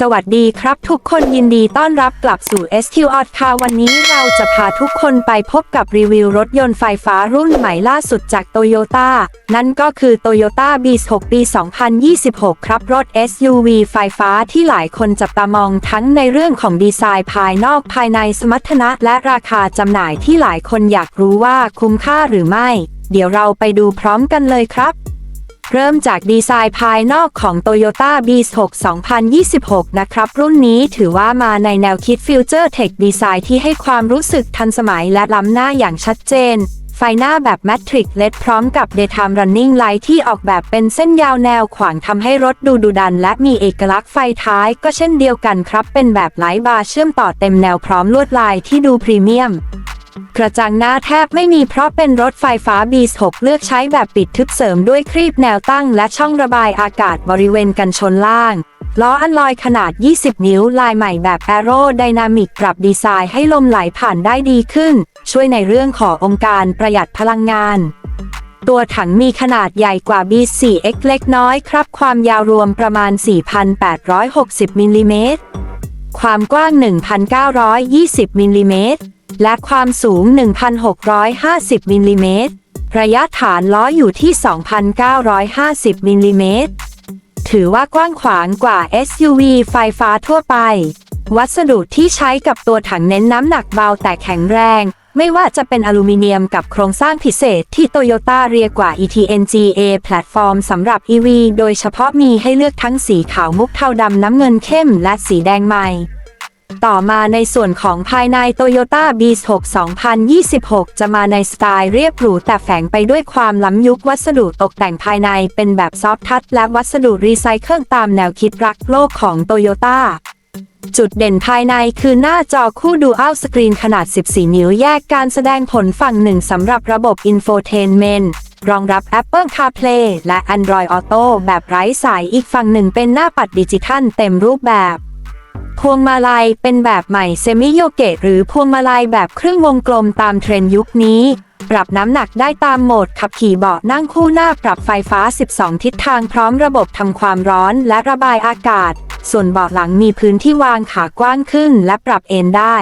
สวัสดีครับทุกคนยินดีต้อนรับกลับสู่ SQ o t ค่ะวันนี้เราจะพาทุกคนไปพบกับรีวิวรถยนต์ไฟฟ้ารุ่นใหม่ล่าสุดจาก Toyota นั่นก็คือ Toyota B6 ปี 2026 ครับรถ SUV ไฟฟ้าที่หลายคนจับตามองทั้งในเรื่องของดีไซน์ภายนอกภายในสมรรถนะและราคาจำหน่ายที่หลายคนอยากรู้ว่าคุ้มค่าหรือไม่ เดี๋ยวเราไปดูพร้อมกันเลยครับ เริ่มจากดีไซน์ภายนอกของ Toyota B6 2026 นะครับ รุ่นนี้ถือว่ามาในแนวคิด Future Tech Design ที่ให้ความรู้สึกทันสมัยและล้ำหน้าอย่างชัดเจน ไฟหน้าแบบ Matrix LED พร้อมกับ Daytime Running Light ที่ออกแบบเป็นเส้นยาวแนวขวางทำให้รถดูดุดัน และมีเอกลักษณ์ไฟท้ายก็เช่นเดียวกันครับ เป็นแบบไลท์บาร์เชื่อมต่อเต็มแนวพร้อมลวดลายที่ดูพรีเมียม กระจังหน้าแทบไม่มีเพราะเป็นรถไฟฟ้า B6 เลือกใช้แบบปิดทึบเสริมด้วยครีบแนวตั้งและช่องระบายอากาศบริเวณกันชนล่าง ล้ออันลอยขนาด 20 นิ้วลายใหม่แบบแอโรไดนามิกปรับดีไซน์ให้ลมไหลผ่านได้ดีขึ้น ช่วยในเรื่องขององค์การประหยัดพลังงานตัวถังมีขนาดใหญ่กว่า B4X เล็กน้อยครับ ความยาวรวมประมาณ 4,860 มิลลิเมตร ความกว้าง 1,920 มิลลิเมตร และความสูง 1,650 มิลลิเมตร ระยะฐานล้ออยู่ที่ 2,950 มิลลิเมตร ถือว่ากว้างขวางกว่า SUV ไฟฟ้าทั่วไป วัสดุที่ใช้กับตัวถังเน้นน้ำหนักเบาแต่แข็งแรง ไม่ว่าจะเป็นอลูมิเนียมกับโครงสร้างพิเศษที่โตโยต้าเรียกว่า ETNGA แพลตฟอร์มสำหรับ EV โดยเฉพาะมีให้เลือกทั้งสีขาวมุกเทาดำน้ำเงินเข้มและสีแดงใหม่ ต่อมาในส่วนของภายใน Toyota B6 2026 จะมาในสไตล์เรียบหรูแต่แฝงไปด้วยความล้ำยุควัสดุตกแต่งภายในเป็นแบบซอฟท์ทัชและวัสดุรีไซเคิลตามแนวคิดรักโลกของ Toyota จุดเด่นภายในคือหน้าจอคู่ดูอัลสกรีนขนาด 14 นิ้วแยกการแสดงผลฝั่งหนึ่งสำหรับระบบ Infotainment รองรับ Apple CarPlay และ Android Auto แบบไร้สายอีกฝั่งหนึ่งเป็นหน้าปัดดิจิทัลเต็มรูปแบบ พวงมาลัยเป็นแบบใหม่เซมิโยเกะหรือพวงมาลัยแบบครึ่งวงกลมตามเทรนด์ยุคนี้ ปรับน้ำหนักได้ตามโหมดขับขี่เบาะนั่งคู่หน้าปรับไฟฟ้า 12 ทิศทางพร้อมระบบทำความร้อนและระบายอากาศ ส่วนเบาะหลังมีพื้นที่วางขากว้างขึ้นและปรับเอนได้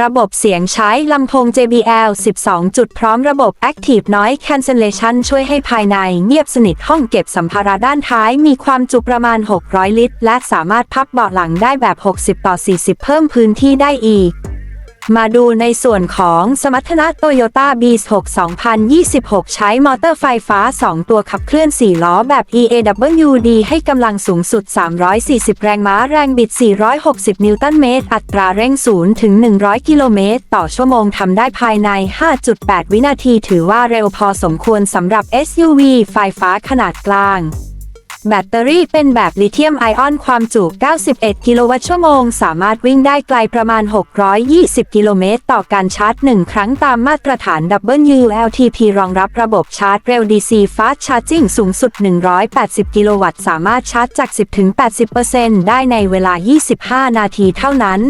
ระบบเสียงใช้ลำโพง JBL 12 จุดพร้อมระบบ Active Noise Cancellation ช่วยให้ภายในเงียบสนิทห้องเก็บสัมภาระด้านท้ายมีความจุประมาณ 600 ลิตร และสามารถพับเบาะหลังได้แบบ 60 ต่อ 40 เพิ่มพื้นที่ได้อีก มาดูในส่วนของสมรรถนะ Toyota B6 2026 ใช้มอเตอร์ไฟฟ้า 2 ตัวขับเคลื่อน 4 ล้อแบบ EAWD ให้กำลังสูงสุด 340 แรงม้าแรงบิด 460 นิวตันเมตร อัตราเร่ง 0 ถึง 100 กิโลเมตร ต่อชั่วโมงทำได้ภายใน 5.8 วินาที ถือว่าเร็วพอสมควรสำหรับ SUV ไฟฟ้าขนาดกลาง แบตเตอรี่เป็นแบบลิเธียมไอออนความจุ 91 กิโลวัตต์ชั่วโมง สามารถวิ่งได้ไกลประมาณ 620 กิโลเมตร ต่อการชาร์จ 1 ครั้งตามมาตรฐาน WLTP รองรับระบบชาร์จเร็ว DC Fast Charging สูงสุด 180 กิโลวัตต์ สามารถชาร์จจาก 10-80%ได้ในเวลา 25 นาทีเท่านั้น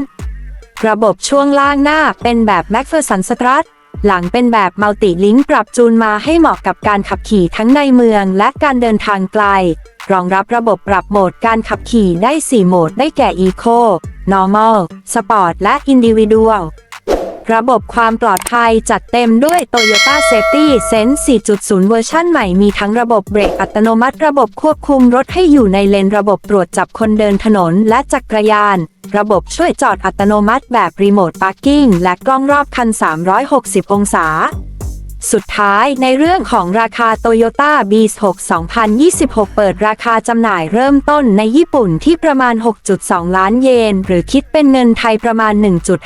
ระบบช่วงล่างหน้าเป็นแบบ MacPherson Strut หลังเป็นแบบมัลติลิงก์ปรับจูนมาให้เหมาะกับการขับขี่ทั้งในเมืองและการเดินทางไกล รองรับระบบปรับโหมดการขับขี่ได้ 4 โหมดได้แก่ Eco Normal Sport และ Individual ระบบความปลอดภัยจัดเต็มด้วย Toyota Safety Sense 4.0 เวอร์ชันใหม่มีทั้งระบบเบรกอัตโนมัติ ระบบควบคุมรถให้อยู่ในเลนระบบตรวจจับคนเดินถนนและจักรยาน ระบบช่วยจอดอัตโนมัติแบบรีโมทพาร์กิ้งและกล้องรอบคัน 360 องศา สุดท้ายในเรื่องของราคา Toyota B6 2026 เปิดราคาจำหน่ายเริ่มต้นในญี่ปุ่นที่ประมาณ 6.2 ล้านเยน หรือคิดเป็นเงินไทยประมาณ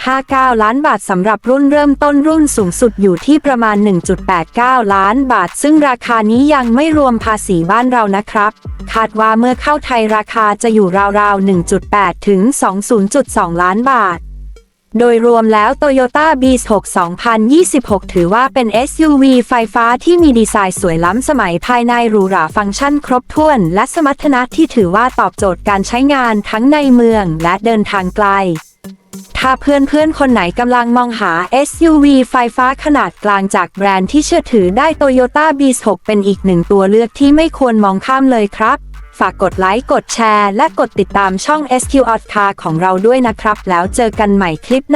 1.59 ล้านบาทสำหรับรุ่นเริ่มต้นรุ่นสูงสุดอยู่ที่ประมาณ 1.89 ล้านบาท ซึ่งราคานี้ยังไม่รวมภาษีบ้านเรานะครับ คาดว่าเมื่อเข้าไทยราคาจะอยู่ราวๆ 1.8 ถึง 20.2 ล้านบาท โดยรวมแล้ว Toyota B6 2026 ถือว่าเป็น SUV ไฟฟ้าที่มีดีไซน์สวยล้ำสมัยภายในหรูหราฟังก์ชันครบถ้วน และสมรรถนะที่ถือว่าตอบโจทย์การใช้งานทั้งในเมืองและเดินทางไกล ถ้าเพื่อนๆ คนไหนกำลังมองหา SUV ไฟฟ้าขนาดกลางจากแบรนด์ที่เชื่อถือได้ Toyota B6 เป็นอีกหนึ่งตัวเลือกที่ไม่ควรมองข้ามเลยครับ ฝากกดไลค์ กดแชร์ และกดติดตามช่อง SQ o d Car ของเราด้วยนะครับ แล้วเจอกันใหม่คลิปหน้า